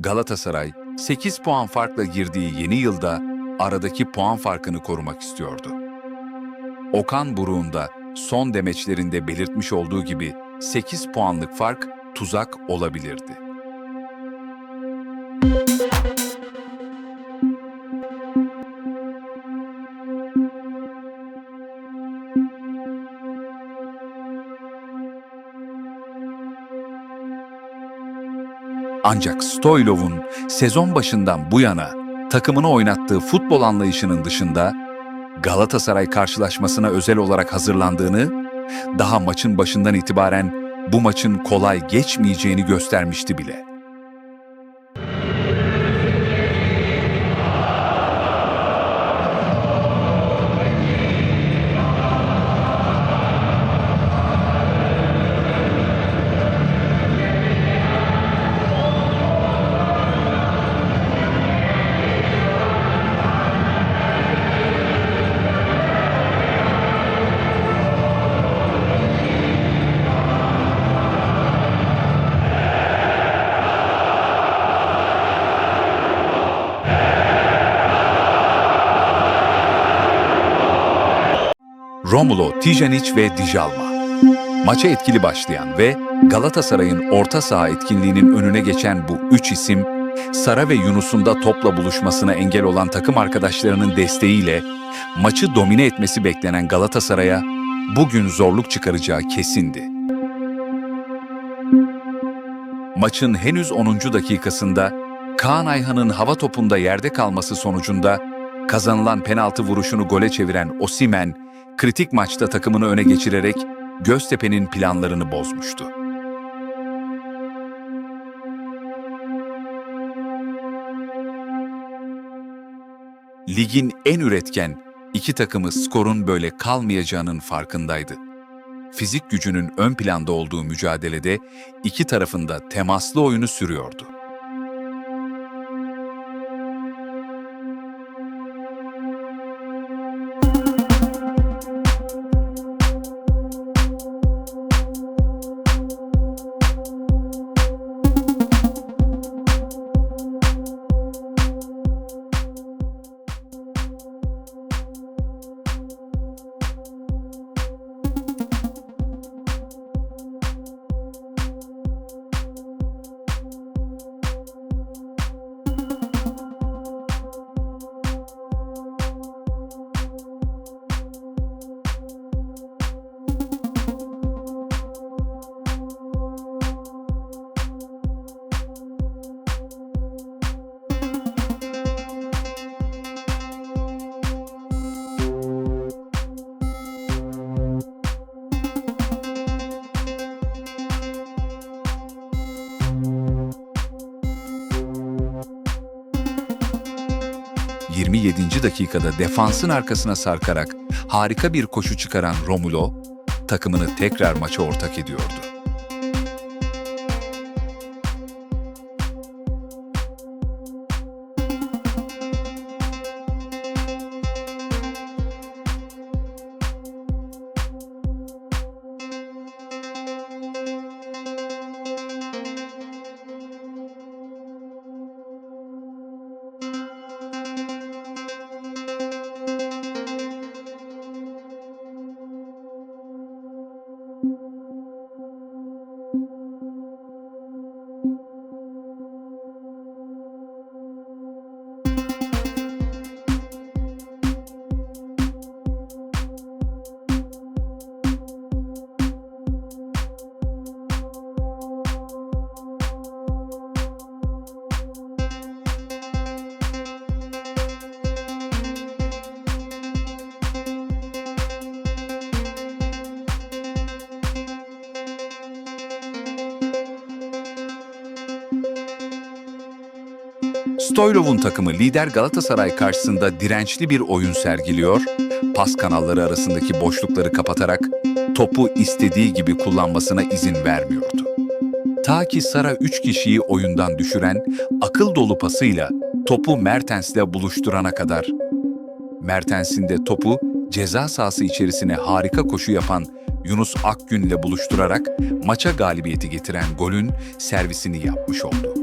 Galatasaray 8 puan farkla girdiği yeni yılda aradaki puan farkını korumak istiyordu. Okan Buruk'un da son demeçlerinde belirtmiş olduğu gibi 8 puanlık fark tuzak olabilirdi. Ancak Stoylov'un sezon başından bu yana takımını oynattığı futbol anlayışının dışında Galatasaray karşılaşmasına özel olarak hazırlandığını, daha maçın başından itibaren bu maçın kolay geçmeyeceğini göstermişti bile. Romulo, Tijanic ve Djalma. Maça etkili başlayan ve Galatasaray'ın orta saha etkinliğinin önüne geçen bu üç isim, Sara ve Yunus'un da topla buluşmasına engel olan takım arkadaşlarının desteğiyle maçı domine etmesi beklenen Galatasaray'a bugün zorluk çıkaracağı kesindi. Maçın henüz 10. dakikasında Kaan Ayhan'ın hava topunda yerde kalması sonucunda kazanılan penaltı vuruşunu gole çeviren Osimen, kritik maçta takımını öne geçirerek Göztepe'nin planlarını bozmuştu. Ligin en üretken iki takımı skorun böyle kalmayacağının farkındaydı. Fizik gücünün ön planda olduğu mücadelede iki tarafında temaslı oyunu sürüyordu. ...27. dakikada defansın arkasına sarkarak harika bir koşu çıkaran Romulo, takımını tekrar maça ortak ediyordu. Stoylov'un takımı lider Galatasaray karşısında dirençli bir oyun sergiliyor, pas kanalları arasındaki boşlukları kapatarak topu istediği gibi kullanmasına izin vermiyordu. Ta ki Sara 3 kişiyi oyundan düşüren akıl dolu pasıyla topu Mertens'le buluşturana kadar. Mertens'in de topu ceza sahası içerisine harika koşu yapan Yunus Akgün'le buluşturarak maça galibiyeti getiren golün servisini yapmış oldu.